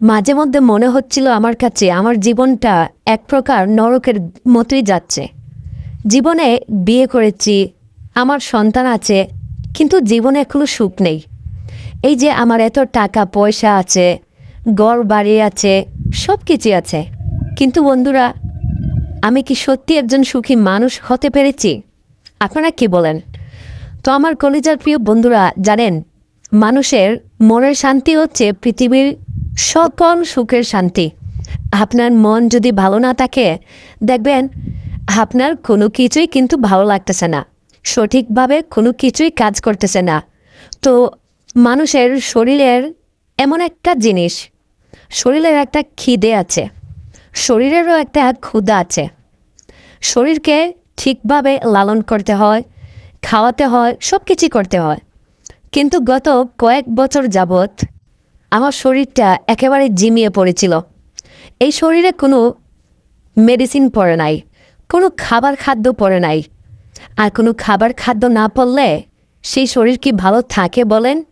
মাঝে মধ্যে মনে হচ্ছিল আমার কাছে আমার জীবনটা এক প্রকার নরকের মতোই যাচ্ছে। জীবনে বিয়ে করেছি, আমার সন্তান আছে, কিন্তু জীবনে এখনও সুখ নেই। এই যে আমার এত টাকা, পয়সা আছে, গড় বাড়ি আছে সব কিছুই আছে। কিন্তু বন্ধুরা, আমি কি সত্যি একজন সুখী মানুষ হতে পেরেছি? আপনারা কি বলেন? তো আমার কলিজার প্রিয় বন্ধুরা, জানেন, মানুষের মনের শান্তি হচ্ছে পৃথিবীর সকল সুখের শান্তি। আপনার মন যদি ভালো না থাকে, দেখবেন আপনার কোনো কিছুই কিন্তু ভালো লাগতেছে না। সঠিকভাবে কোনো কিছুই কাজ করতেছে না। তো মানুষের শরীরের এমন একটা জিনিস, শরীরের একটা খিদে আছে, শরীরেরও একটা ক্ষুদা আছে। শরীরকে ঠিকভাবে লালন করতে হয়, খাওয়াতে হয় সব কিছুই করতে হয়। কিন্তু গত কয়েক বছর যাবৎ আমার শরীরটা একেবারে জিমিয়ে পড়েছিল। এই শরীরে কোনো মেডিসিন পড়ে নাই, কোনো খাবার খাদ্য পড়ে নাই। আর কোনো খাবার খাদ্য না পড়লে সেই শরীর কি ভালো থাকে বলেন?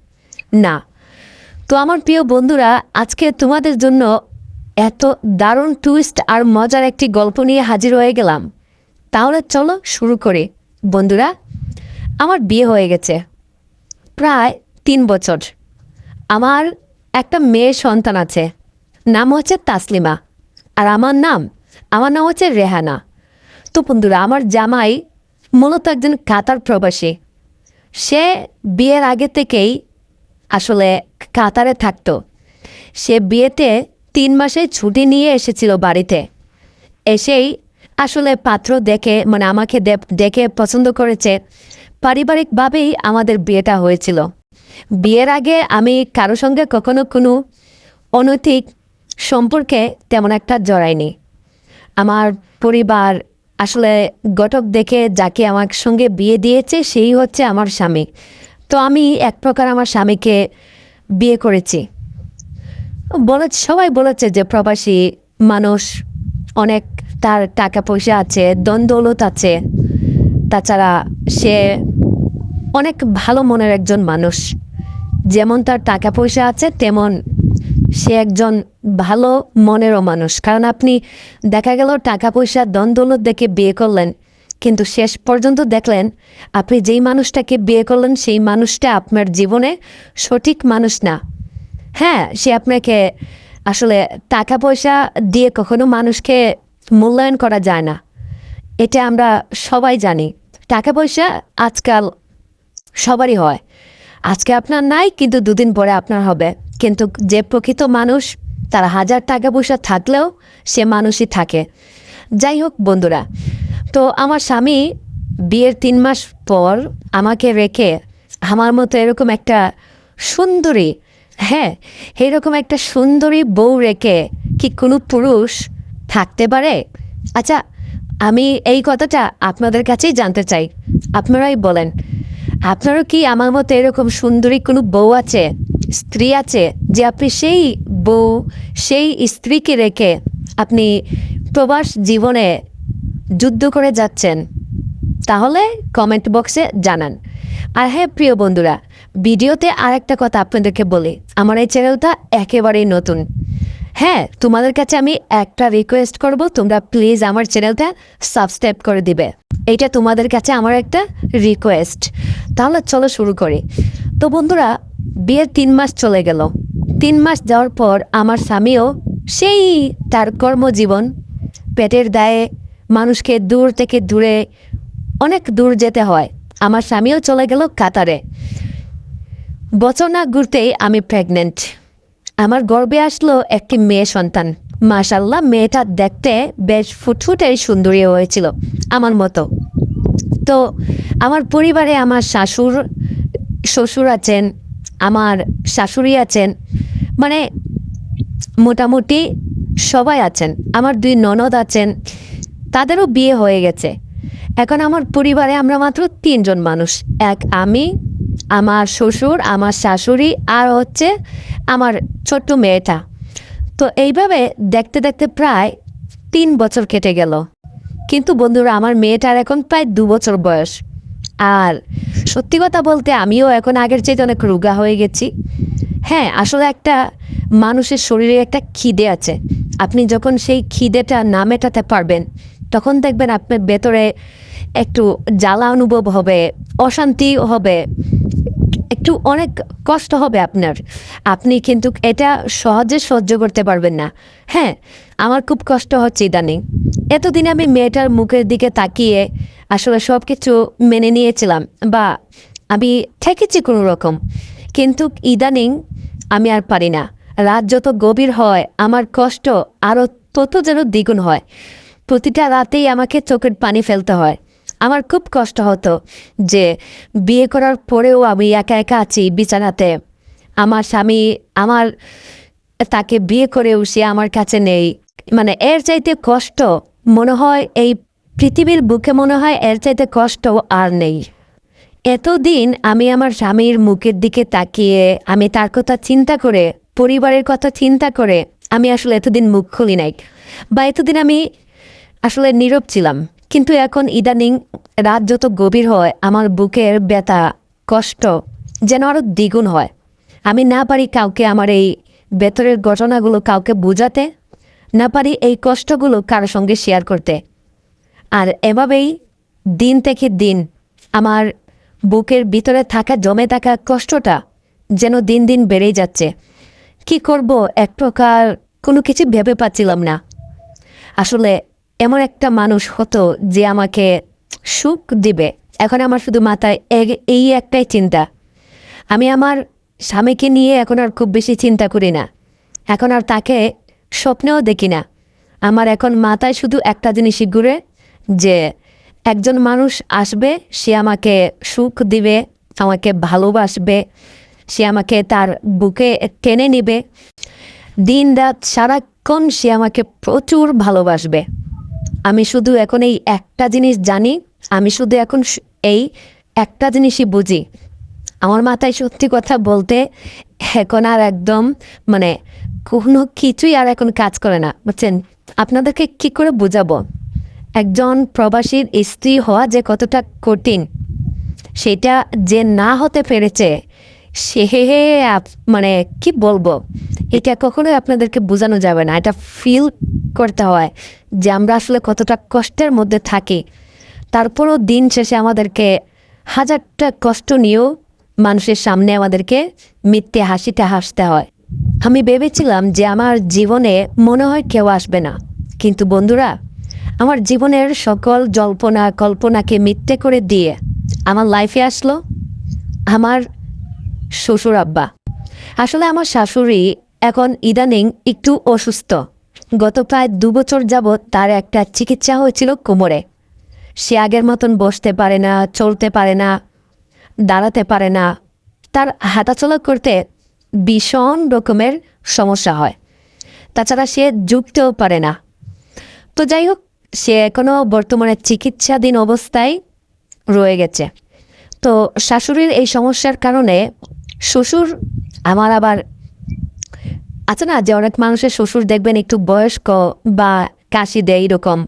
না। তো আমার প্রিয় বন্ধুরা, আজকে তোমাদের জন্য এত দারুণ টুইস্ট আর মজার একটি গল্প নিয়ে হাজির হয়ে গেলাম। তাহলে চলো শুরু করি। বন্ধুরা, আমার বিয়ে হয়ে গেছে। প্রায় তিন বছর। আমার একটা মেয়ে সন্তান আছে। নাম হচ্ছে তাসলিমা। আর আমার নাম আমার নাম হচ্ছে রেহানা। তো বন্ধুরা, আমার জামাই মূলত একজন কাতার প্রবাসী। সে বিয়ের আগে থেকেই আসলে কাতারে থাকতো। সে বিয়েতে তিন মাসে ছুটি নিয়ে এসেছিল বাড়িতে। এসেই আসলে পাত্র দেখে মানে আমাকে দেখে পছন্দ করেছে। পারিবারিকভাবেই আমাদের বিয়েটা হয়েছিল। বিয়ের আগে আমি কারও সঙ্গে কখনো কোনো অনৈতিক সম্পর্কে তেমন একটা জড়াইনি। আমার পরিবার, আসলে গটক দেখে যাকে আমার সঙ্গে বিয়ে দিয়েছে, সেই হচ্ছে আমার স্বামী। তো আমি এক প্রকার আমার স্বামীকে বিয়ে করেছি। বলে, সবাই বলেছে যে প্রবাসী মানুষ অনেক তার টাকা পয়সা আছে দ্বন্দ্বলত আছে। তাছাড়া সে অনেক ভালো মনের একজন মানুষ। যেমন তার টাকা পয়সা আছে, তেমন সে একজন ভালো মনেরও মানুষ। কারণ আপনি দেখা গেল টাকা পয়সা দ্বন্দ্বলত দেখে বিয়ে করলেন, কিন্তু শেষ পর্যন্ত দেখলেন আপনি যেই মানুষটাকে বিয়ে করলেন, সেই মানুষটা আপনার জীবনে সঠিক মানুষ না। হ্যাঁ সে আপনাকে আসলে টাকা পয়সা দিয়ে কখনো মানুষকে মূল্যায়ন করা যায় না। এটা আমরা সবাই জানি। টাকা পয়সা আজকাল সবারই হয়। আজকে আপনার নাই, কিন্তু দুদিন পরে আপনার হবে। কিন্তু যে প্রকৃত মানুষ, তার হাজার টাকা পয়সা থাকলেও সে মানুষই থাকে। যাই হোক বন্ধুরা, তো আমার স্বামী বিয়ের তিন মাস পর আমাকে রেখে আমার মতো এরকম একটা সুন্দরী হ্যাঁ এরকম একটা সুন্দরী বউ রেখে কি কোনো পুরুষ থাকতে পারে? আচ্ছা আমি এই কথাটা আপনাদের কাছেই জানতে চাই। আপনারাই বলেন। আপনারও কি আমার মতো এরকম সুন্দরী কোনো বউ আছে, স্ত্রী আছে, যে আপনি সেই বউ, সেই স্ত্রীকে রেখে আপনি প্রবাস জীবনে যুদ্ধ করে যাচ্ছেন? তাহলে কমেন্ট বক্সে জানান। আর হ্যাঁ প্রিয় বন্ধুরা, ভিডিওতে আরেকটা কথা আপনাদেরকে বলি। আমার এই চ্যানেলটা একেবারেই নতুন। হ্যাঁ তোমাদের কাছে আমি একটা রিকোয়েস্ট করব। তোমরা প্লিজ আমার চ্যানেলটা সাবস্ক্রাইব করে দিবে। এইটা তোমাদের কাছে আমার একটা রিকোয়েস্ট তাহলে চলো শুরু করি। তো বন্ধুরা, বিয়ের তিন মাস চলে গেল। তিন মাস যাওয়ার পর আমার স্বামীও সেই তার কর্মজীবন, পেটের দায়ে মানুষকে দূর থেকে দূরে, অনেক দূর যেতে হয়। আমার স্বামীও চলে গেল কাতারে। বছর না ঘুরতেই আমি প্রেগনেন্ট আমার গর্বে আসলো একটি মেয়ে সন্তান। মাশাল্লাহ মেয়েটা দেখতে বেশ ফুটফুটে সুন্দরী হয়েছিল, আমার মতো। তো আমার পরিবারে আমার শাশুর, শ্বশুর আছেন, আমার শাশুড়ি আছেন মানে মোটামুটি সবাই আছেন। আমার দুই ননদ আছেন, তাদেরও বিয়ে হয়ে গেছে। এখন আমার পরিবারে আমরা মাত্র তিনজন মানুষ, এক আমি আমার শ্বশুর, আমার শাশুড়ি আর হচ্ছে আমার ছোট্ট মেয়েটা। তো এইভাবে দেখতে দেখতে প্রায় তিন বছর কেটে গেল। কিন্তু বন্ধুরা, আমার মেয়েটার এখন প্রায় দু বছর বয়স। আর সত্যি কথা বলতে আমিও এখন আগের চেয়ে অনেক রোগা হয়ে গেছি। হ্যাঁ আসলে একটা মানুষের শরীরে একটা খিদে আছে। আপনি যখন সেই খিদেটা না মেটাতে পারবেন, তখন দেখবেন আপনার ভেতরে একটু জ্বালা অনুভব হবে, অশান্তি হবে। একটু অনেক কষ্ট হবে আপনার। আপনি কিন্তু এটা সহজে সহ্য করতে পারবেন না। হ্যাঁ আমার খুব কষ্ট হচ্ছে ইদানিং। এতদিন আমি মেয়েটার মুখের দিকে তাকিয়ে আসলে সব কিছু মেনে নিয়েছিলাম বা আমি ঠেকেছি কোনো রকম। কিন্তু ইদানিং আমি আর পারি না। রাত যত গভীর হয়, আমার কষ্ট আরও তত যেন দ্বিগুণ হয়। প্রতিটা রাতেই আমাকে চোখের পানি ফেলতে হয়। আমার খুব কষ্ট হতো যে বিয়ে করার পরেও আমি একা একা আছি বিছানাতে। আমার স্বামী, আমার তাকে বিয়ে করেও সে আমার কাছে নেই। মানে এর চাইতে কষ্ট মনে হয়, এই পৃথিবীর বুকে মনে হয় এর চাইতে কষ্ট আর নেই। এতদিন আমি আমার স্বামীর মুখের দিকে তাকিয়ে, আমি তার কথা চিন্তা করে, পরিবারের কথা চিন্তা করে, আমি আসলে এতদিন মুখ খুলি নাই। বা এতদিন আমি আসলে নীরব ছিলাম। কিন্তু এখন ইদানিং রাত যত গভীর হয়, আমার বুকের ব্যথা, কষ্ট যেন আরও দ্বিগুণ হয়। আমি না পারি কাউকে আমার এই ভেতরের ঘটনাগুলো কাউকে বোঝাতে, না পারি এই কষ্টগুলো কারোর সঙ্গে শেয়ার করতে। আর এভাবেই দিন থেকে দিন আমার বুকের ভিতরে থাকা, জমে থাকা কষ্টটা যেন দিন দিন বেড়েই যাচ্ছে। কি করব? এক প্রকার কোনো কিছু ভেবে পাচ্ছিলাম না। আসলে এমন একটা মানুষ হতো যে আমাকে সুখ দিবে। এখন আমার শুধু মাথায় এই একটাই চিন্তা। আমি আমার স্বামীকে নিয়ে এখন আর খুব বেশি চিন্তা করি না। এখন আর তাকে স্বপ্নেও দেখি না। আমার এখন মাথায় শুধু একটা জিনিসই ঘুরে যে একজন মানুষ আসবে, সে আমাকে সুখ দিবে, আমাকে ভালোবাসবে, সে আমাকে তার বুকে টেনে নিবে। দিন রাত সারাক্ষণ সে আমাকে প্রচুর ভালোবাসবে। আমি শুধু এখন এই একটা জিনিস জানি, আমি শুধু এখন এই একটা জিনিসই বুঝি। আমার মাথায় সত্যি কথা বলতে এখন আর একদম মানে কোনো কিছুই আর এখন কাজ করে না, বুঝছেন? আপনাদেরকে কি করে বোঝাবো? একজন প্রবাসীর স্ত্রী হওয়া যে কতটা কঠিন, সেটা যে না হতে পেরেছে, সে মানে কি বলব? এটা কখনোই আপনাদেরকে বোঝানো যাবে না। এটা ফিল করতে হয়, যে আমরা আসলে কতটা কষ্টের মধ্যে থাকি। তারপরও দিন শেষে আমাদেরকে হাজারটা কষ্ট নিয়েও মানুষের সামনে আমাদেরকে মিথ্যে হাসিটা হাসতে হয়। আমি ভেবেছিলাম যে আমার জীবনে মনে হয় কেউ আসবে না। কিন্তু বন্ধুরা, আমার জীবনের সকল জল্পনা কল্পনাকে মিথ্যে করে দিয়ে আমার লাইফে আসলো আমার শ্বশুর আব্বা। আসলে আমার শাশুড়ি এখন ইদানিং একটু অসুস্থ। গত প্রায় দু বছর যাবৎ তার একটা চিকিৎসা হয়েছিল কোমরে। সে আগের মতন বসতে পারে না, চলতে পারে না, দাঁড়াতে পারে না। তার হাঁটাচলা করতে ভীষণ রকমের সমস্যা হয়। তাছাড়া সে যুগতেও পারে না। তো যাই হোক, সে এখনও বর্তমানে চিকিৎসাধীন অবস্থায় রয়ে গেছে। তো শাশুড়ির এই সমস্যার কারণে শ্বশুর আমার আবার আছে না, যে অনেক মানুষের শ্বশুর দেখবেন একটু বয়স্ক বা কাশি দেয় এরকম,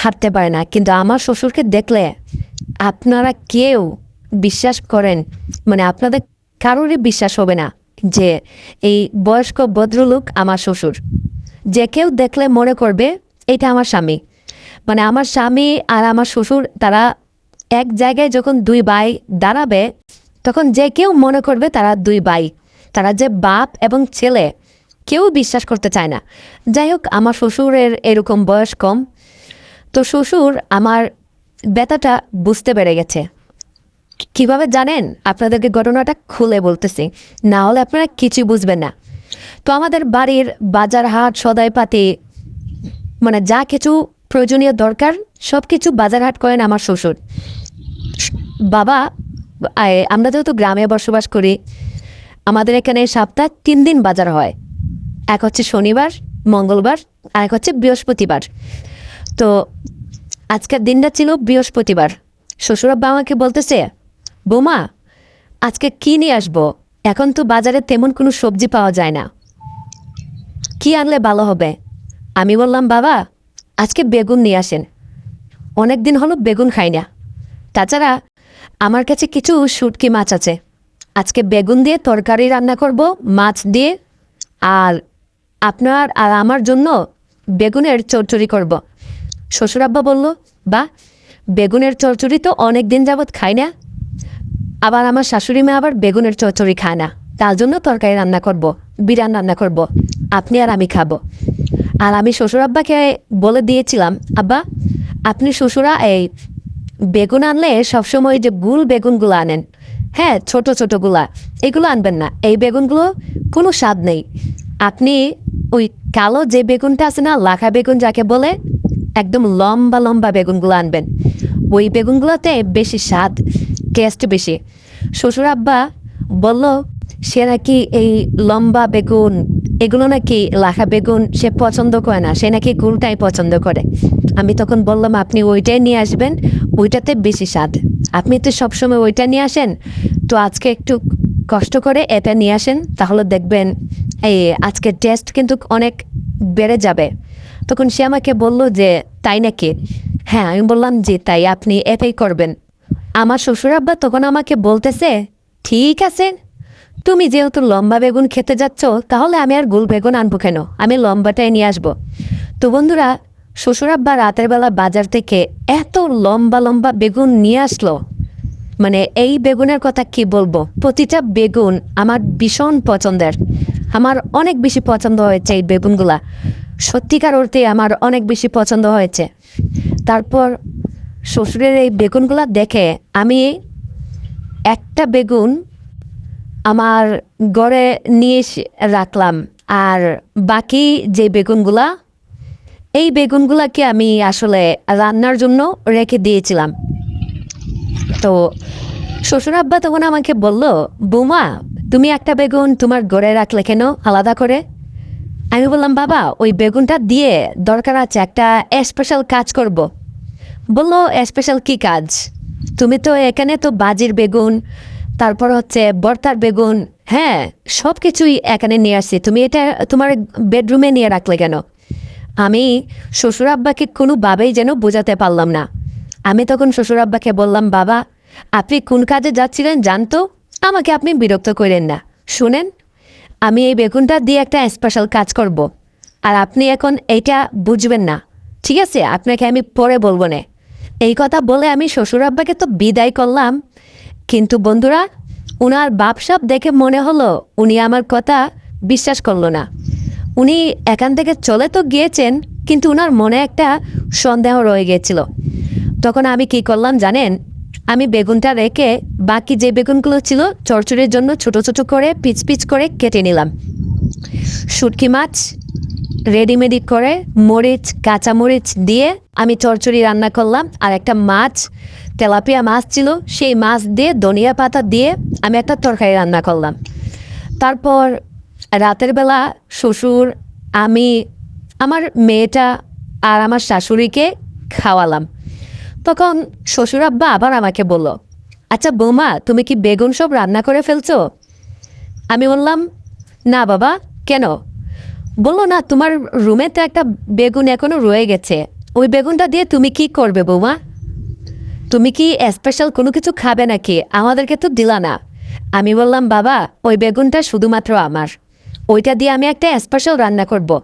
হাঁটতে পারে না। কিন্তু আমার শ্বশুরকে দেখলে আপনারা কেউ বিশ্বাস করেন মানে আপনাদের কারোরই বিশ্বাস হবে না যে এই বয়স্ক ভদ্রলোক আমার শ্বশুর। যে কেউ দেখলে মনে করবে এটা আমার স্বামী। মানে আমার স্বামী আর আমার শ্বশুর, তারা এক জায়গায় যখন দুই ভাই দাঁড়াবে, তখন যে কেউ মনে করবে তারা দুই ভাই। তারা যে বাপ এবং ছেলে কেউ বিশ্বাস করতে চায় না। যাই হোক, আমার শ্বশুরের এরকম বয়স কম। তো শ্বশুর আমার ব্যথাটা বুঝতে পেরে গেছে। কীভাবে জানেন? আপনাদেরকে ঘটনাটা খুলে বলতেছি। না হলে আপনারা কিছু বুঝবেন না। তো আমাদের বাড়ির বাজার হাট, সদাইপাতি মানে যা কিছু প্রয়োজনীয় দরকার সব কিছু বাজার হাট করেন আমার শ্বশুর। বাবা আমরা যেহেতু গ্রামে বসবাস করি, আমাদের এখানে সপ্তাহ তিন দিন বাজার হয়। এক হচ্ছে শনিবার, মঙ্গলবার, আর এক হচ্ছে বৃহস্পতিবার। তো আজকের দিনটা ছিল বৃহস্পতিবার। শ্বশুরাব্বা আমাকে বলতেছে, বোমা, আজকে কি নিয়ে আসব? এখন তো বাজারে তেমন কোনো সবজি পাওয়া যায় না। কি আনলে ভালো হবে? আমি বললাম, বাবা, আজকে বেগুন নিয়ে আসেন। অনেক দিন হলো বেগুন খাই না। তাছাড়া আমার কাছে কিছু শুটকি মাছ আছে। আজকে বেগুন দিয়ে তরকারি রান্না করব, মাছ দিয়ে, আর আপনার আর আমার জন্য বেগুনের চচ্চড়ি করব। শ্বশুরাব্বা বলল, বা, বেগুনের চচ্চড়ি তো অনেক দিন যাবৎ খাই না। আবার আমার শাশুড়ি মা আবার বেগুনের চচ্চড়ি খায় না। তার জন্য তরকারি রান্না করব, বিরান রান্না করব। আপনি আর আমি খাব। আর আমি শ্বশুর আব্বাকে বলে দিয়েছিলাম, আব্বা, আপনি শ্বশুরা এই বেগুন আনলে সবসময় যে গুল বেগুনগুলো আনেন হ্যাঁ ছোট ছোটগুলা, এগুলো আনবেন না। এই বেগুনগুলো কোনো স্বাদ নেই। আপনি ওই কালো যে বেগুনটা আছে না, লাখা বেগুন যাকে বলে, একদম লম্বা লম্বা বেগুনগুলো আনবেন। ওই বেগুনগুলোতে বেশি স্বাদ, টেস্ট বেশি। শ্বশুর আব্বা বলল, সে নাকি এই লম্বা বেগুন, এগুলো নাকি লাখা বেগুন সে পছন্দ করে না, সে নাকি গুলটাই পছন্দ করে। আমি তখন বললাম, আপনি ওইটাই নিয়ে আসবেন, ওইটাতে বেশি স্বাদ। আপনি তো সবসময় ওইটা নিয়ে আসেন, তো আজকে একটু কষ্ট করে এটা নিয়ে আসেন, তাহলে দেখবেন এই, আজকে টেস্ট কিন্তু অনেক বেড়ে যাবে। তখন সে আমাকে বলল যে, তাই নাকি? হ্যাঁ আমি বললাম যে, তাই, আপনি এটাই করবেন। আমার শ্বশুর আব্বা তখন আমাকে বলতেছে, ঠিক আছে, তুমি যেহেতু লম্বা বেগুন খেতে যাচ্ছ, তাহলে আমি আর গোল বেগুন আনব কেন? আমি লম্বাটাই নিয়ে আসব। তো বন্ধুরা, শ্বশুর আব্বা রাতের বেলা বাজার থেকে এত লম্বা লম্বা বেগুন নিয়ে আসলো। মানে এই বেগুনের কথা কি বলব? প্রতিটা বেগুন আমার ভীষণ পছন্দের। আমার অনেক বেশি পছন্দ হয়েছে এই বেগুনগুলা। সত্যিকার অর্থে আমার অনেক বেশি পছন্দ হয়েছে। তারপর শ্বশুরের এই বেগুনগুলা দেখে আমি একটা বেগুন আমার গড়ে নিয়ে রাখলাম। আর বাকি যে বেগুনগুলা, এই বেগুনগুলাকে আমি আসলে রান্নার জন্য রেখে দিয়েছিলাম। তো শ্বশুর আব্বা তখন আমাকে বলল, বৌমা তুমি একটা বেগুন তোমার গড়ে রাখলে কেন? আলাদা করে? আমি বললাম, বাবা, ওই বেগুনটা দিয়ে দরকার আছে একটা স্পেশাল কাজ করব। বলল স্পেশাল কি কাজ? তুমি তো এখানে তো বাজির বেগুন, তারপর হচ্ছে বর্তার বেগুন হ্যাঁ সব কিছুই এখানে নিয়ে আসছি। তুমি এটা তোমার বেডরুমে নিয়ে রাখলে কেন? আমি শ্বশুর আব্বাকে কোনোভাবেই যেন বোঝাতে পারলাম না। আমি তখন শ্বশুর আব্বাকে বললাম, বাবা, আপনি কোন কাজে যাচ্ছিলেন জানতো? আমাকে আপনি বিরক্ত করেন না। শুনেন, আমি এই বেগুনটা দিয়ে একটা স্পেশাল কাজ করব। আর আপনি এখন এইটা বুঝবেন না। ঠিক আছে, আপনাকে আমি পরে বলব না। এই কথা বলে আমি শ্বশুর আব্বাকে তো বিদায় করলাম। কিন্তু বন্ধুরা, উনার বাপসাপ দেখে মনে হলো উনি আমার কথা বিশ্বাস করল না। উনি এখান থেকে চলে তো গিয়েছেন, কিন্তু উনার মনে একটা সন্দেহ রয়ে গিয়েছিল। তখন আমি কি করলাম জানেন? আমি বেগুনটা রেখে বাকি যে বেগুনগুলো ছিল চরচড়ির জন্য ছোট ছোট করে পিচ পিচ করে কেটে নিলাম। শুটকি মাছ রেডিমেডি করে মরিচ কাঁচা মরিচ দিয়ে আমি চরচড়ি রান্না করলাম। আর একটা মাছ, তেলাপিয়া মাছ ছিল, সেই মাছ দিয়ে ধনিয়া পাতা দিয়ে আমি একটা তরকারি রান্না করলাম। তারপর রাতের বেলা শ্বশুর, আমি, আমার মেয়েটা আর আমার শাশুড়িকে খাওয়ালাম। তখন শ্বশুর আব্বা আবার আমাকে বলল আচ্ছা বৌমা, তুমি কি বেগুন সব রান্না করে ফেলছো? আমি বললাম, না বাবা, কেন? বলল, না, তোমার রুমে তো একটা বেগুন এখনও রয়ে গেছে। ওই বেগুনটা দিয়ে তুমি কি করবে বৌমা? তুমি কি স্পেশাল কোনো কিছু খাবে নাকি? আমাদেরকে তো দিলা না। আমি বললাম, বাবা, ওই বেগুনটা শুধুমাত্র আমার। ওইটা দিয়ে আমি একটা স্পেশাল রান্না করব।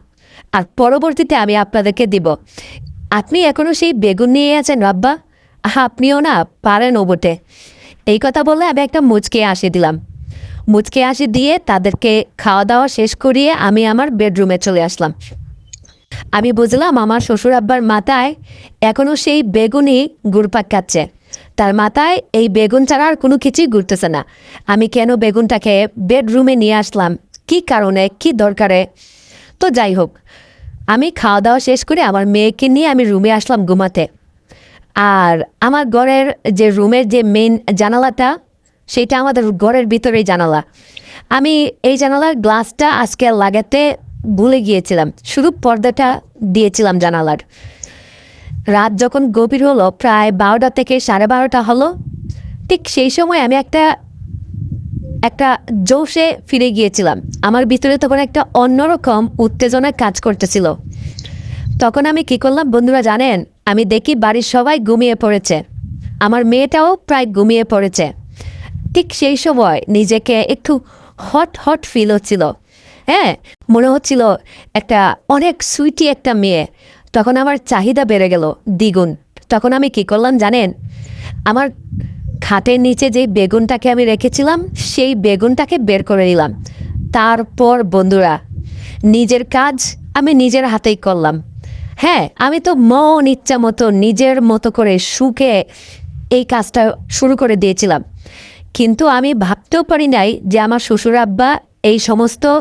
আর পরবর্তীতে আমি আপনাদেরকে দিব। আপনি এখনও সেই বেগুন নিয়ে আছেন রাব্বা আপনিও না, পারেন ও বটে। এই কথা বলে আমি একটা মুচকে আসি দিলাম। মুচকে আসি দিয়ে তাদেরকে খাওয়া দাওয়া শেষ করিয়ে আমি আমার বেডরুমে চলে আসলাম। আমি বুঝলাম আমার শ্বশুর আব্বার মাথায় এখনও সেই বেগুনই গুড়পাক খাচ্ছে। তার মাথায় এই বেগুন ছাড়া আর কোনো কিছুই ঘুরতেছে না। আমি কেন বেগুনটাকে বেডরুমে নিয়ে আসলাম? কি কারণে? কি দরকারে? তো যাই হোক আমি খাওয়া দাওয়া শেষ করে আমার মেয়েকে নিয়ে আমি রুমে আসলাম ঘুমাতে। আর আমার ঘরের যে রুমের যে মেন জানালাটা, সেটা আমাদের ঘরের ভিতরেই জানালা। আমি এই জানালার গ্লাসটা আজকে লাগাতে ভুলে গিয়েছিলাম। শুধু পর্দাটা দিয়েছিলাম জানালার। রাত যখন গভীর হলো, প্রায় বারোটা থেকে সাড়ে বারোটা হলো, ঠিক সেই সময় আমি একটা একটা জোশে ফিরে গিয়েছিলাম। আমার ভিতরে তখন একটা অন্যরকম উত্তেজনা কাজ করতেছিল। তখন আমি কি করলাম, বন্ধুরা জানেন, আমি দেখি বাড়ির সবাই ঘুমিয়ে পড়েছে। আমার মেয়েটাও প্রায় ঘুমিয়ে পড়েছে। ঠিক সেই সময় নিজেকে একটু হট হট ফিল হচ্ছিল। হ্যাঁ মনে হচ্ছিল একটা অনেক সুইটি একটা মেয়ে। তখন আমার চাহিদা বেড়ে গেল দ্বিগুণ। তখন আমি কি করলাম জানেন, আমার খাটের নিচে যে বেগুনটাকে আমি রেখেছিলাম, সেই বেগুনটাকে বের করে নিলাম। তারপর, বন্ধুরা, নিজের কাজ আমি নিজের হাতেই করলাম। হ্যাঁ আমি তো মন ইচ্ছা মতো, নিজের মতো করে সুখে এই কাজটা শুরু করে দিয়েছিলাম। কিন্তু আমি ভাবতেও পারি নাই যে আমার শ্বশুর আব্বা এই সমস্ত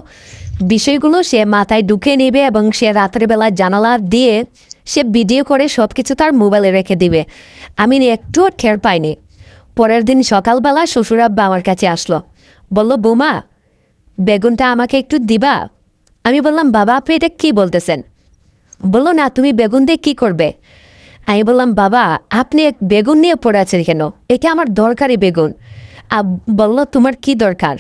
বিষয়গুলো সে মাথায় ঢুকে নেবে এবং সে রাতের জানালা দিয়ে সে ভিডিও করে সব কিছু তার মোবাইলে রেখে দিবে। আমি একটুও ঠের পাইনি। পরের দিন সকালবেলা শ্বশুর আব্বা আমার কাছে আসলো। বলল, বৌমা, বেগুনটা আমাকে একটু দিবা? আমি বললাম, বাবা, আপনি এটা কী বলতেছেন? বলল, না, তুমি বেগুন দিয়ে কী করবে? আমি বললাম, বাবা, আপনি এক বেগুন নিয়ে পড়ে আছেন কেন? এটা আমার দরকারি বেগুন। বলল, তোমার কি দরকার?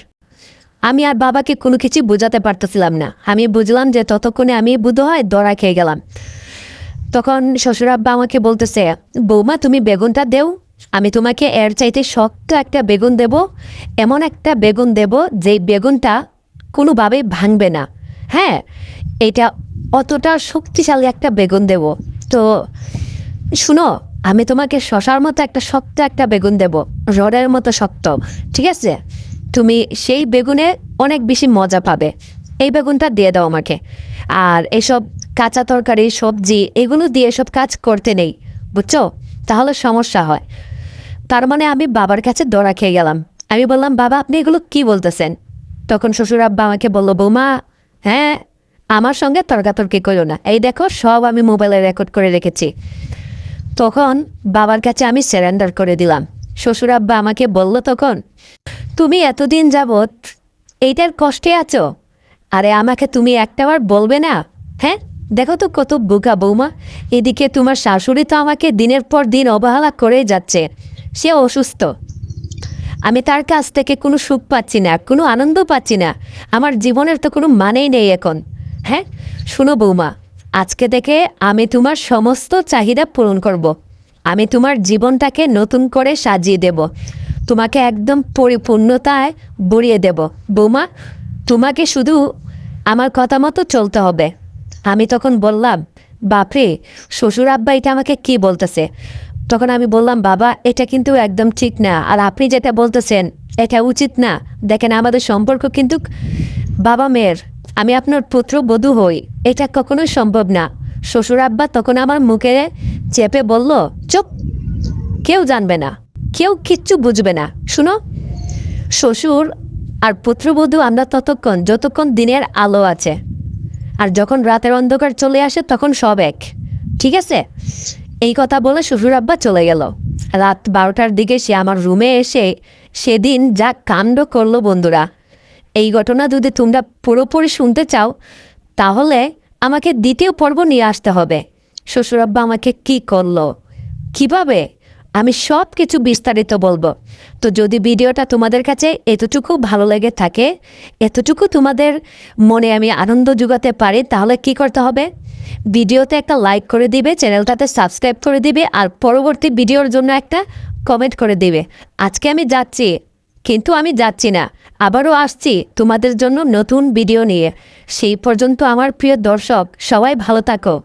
আমি আর বাবাকে কোনো কিছু বোঝাতে পারতেছিলাম না। আমি বুঝলাম যে ততক্ষণে আমি বুধ হয় দড়া খেয়ে গেলাম। তখন শ্বশুর আব্বা আমাকে বলতেছে, বৌমা, তুমি বেগুনটা দেও। আমি তোমাকে এর চাইতে শক্ত একটা বেগুন দেব, এমন একটা বেগুন দেব যেই বেগুনটা কোনোভাবেই ভাঙবে না। হ্যাঁ এটা অতটা শক্তিশালী একটা বেগুন দেব। তো শুনো, আমি তোমাকে শশার মতো একটা শক্ত একটা বেগুন দেব, রডের মতো শক্ত, ঠিক আছে? তুমি সেই বেগুনে অনেক বেশি মজা পাবে। এই বেগুনটা দিয়ে দাও আমাকে। আর এসব কাঁচা তরকারি, সবজি, এগুলো দিয়ে এসব কাজ করতে নেই, বুঝছ? তাহলে সমস্যা হয়। তার মানে আমি বাবার কাছে দৌড়া খেয়ে গেলাম। আমি বললাম, বাবা, আপনি এগুলো কি বলতেছেন? তখন শ্বশুর আব্বা আমাকে বলল, বৌমা হ্যাঁ আমার সঙ্গে তর্কাতর্কি করো না। এই দেখো, সব আমি মোবাইলে রেকর্ড করে রেখেছি। তখন বাবার কাছে আমি সারেন্ডার করে দিলাম। শ্বশুর আব্বা আমাকে বলল তখন, তুমি এতদিন যাবৎ এইটার কষ্টে আছো? আরে আমাকে তুমি একটাবার বলবে না? হ্যাঁ দেখো তো কত বোকা বৌমা। এদিকে তোমার শাশুড়ি তো আমাকে দিনের পর দিন অবহেলা করেই যাচ্ছে। সে অসুস্থ। আমি তার কাছ থেকে কোনো সুখ পাচ্ছি না, কোনো আনন্দ পাচ্ছি না। আমার জীবনের তো কোনো মানেই নেই এখন। হ্যাঁ শুনো বৌমা, আজকে থেকে আমি তোমার সমস্ত চাহিদা পূরণ করব। আমি তোমার জীবনটাকে নতুন করে সাজিয়ে দেব। তোমাকে একদম পরিপূর্ণতায় বড়িয়ে দেব। বৌমা, তোমাকে শুধু আমার কথা মতো চলতে হবে। আমি তখন বললাম, বাপরে, শ্বশুর আব্বা এটা আমাকে কি বলতেছে? তখন আমি বললাম, বাবা, এটা কিন্তু একদম ঠিক না। আর আপনি যেটা বলতেছেন, এটা উচিত না। দেখেন, আমাদের সম্পর্ক কিন্তু বাবা মেয়ের। আমি আপনার পুত্র বধূ হই। এটা কখনোই সম্ভব না। শ্বশুর আব্বা তখন আমার মুখে চেপে বলল, চুপ। কেউ জানবে না। কেউ কিচ্ছু বুঝবে না। শুনো, শ্বশুর আর পুত্রবধূ আমরা ততক্ষণ, যতক্ষণ দিনের আলো আছে। আর যখন রাতের অন্ধকার চলে আসে, তখন সব এক। ঠিক আছে? এই কথা বলে শ্বশুর আব্বা চলে গেল। রাত বারোটার দিকে সে আমার রুমে এসে সেদিন যা কাণ্ড করল বন্ধুরা। এই ঘটনা যদি তোমরা পুরোপুরি শুনতে চাও, তাহলে আমাকে দ্বিতীয় পর্ব নিয়ে আসতে হবে। শ্বশুর আব্বা আমাকে কি করল? কীভাবে? আমি সব কিছু বিস্তারিত বলব। তো যদি ভিডিওটা তোমাদের কাছে এতটুকু ভালো লেগে থাকে, এতটুকু তোমাদের মনে আমি আনন্দ যোগাতে পারি, তাহলে কি করতে হবে? ভিডিওতে একটা লাইক করে দিবে, চ্যানেলটাতে সাবস্ক্রাইব করে দিবে, আর পরবর্তী ভিডিওর জন্য একটা কমেন্ট করে দিবে। আজকে আমি যাচ্ছি, কিন্তু আমি যাচ্ছি না। আবারও আসছি তোমাদের জন্য নতুন ভিডিও নিয়ে। সেই পর্যন্ত আমার প্রিয় দর্শক, সবাই ভালো থাকো।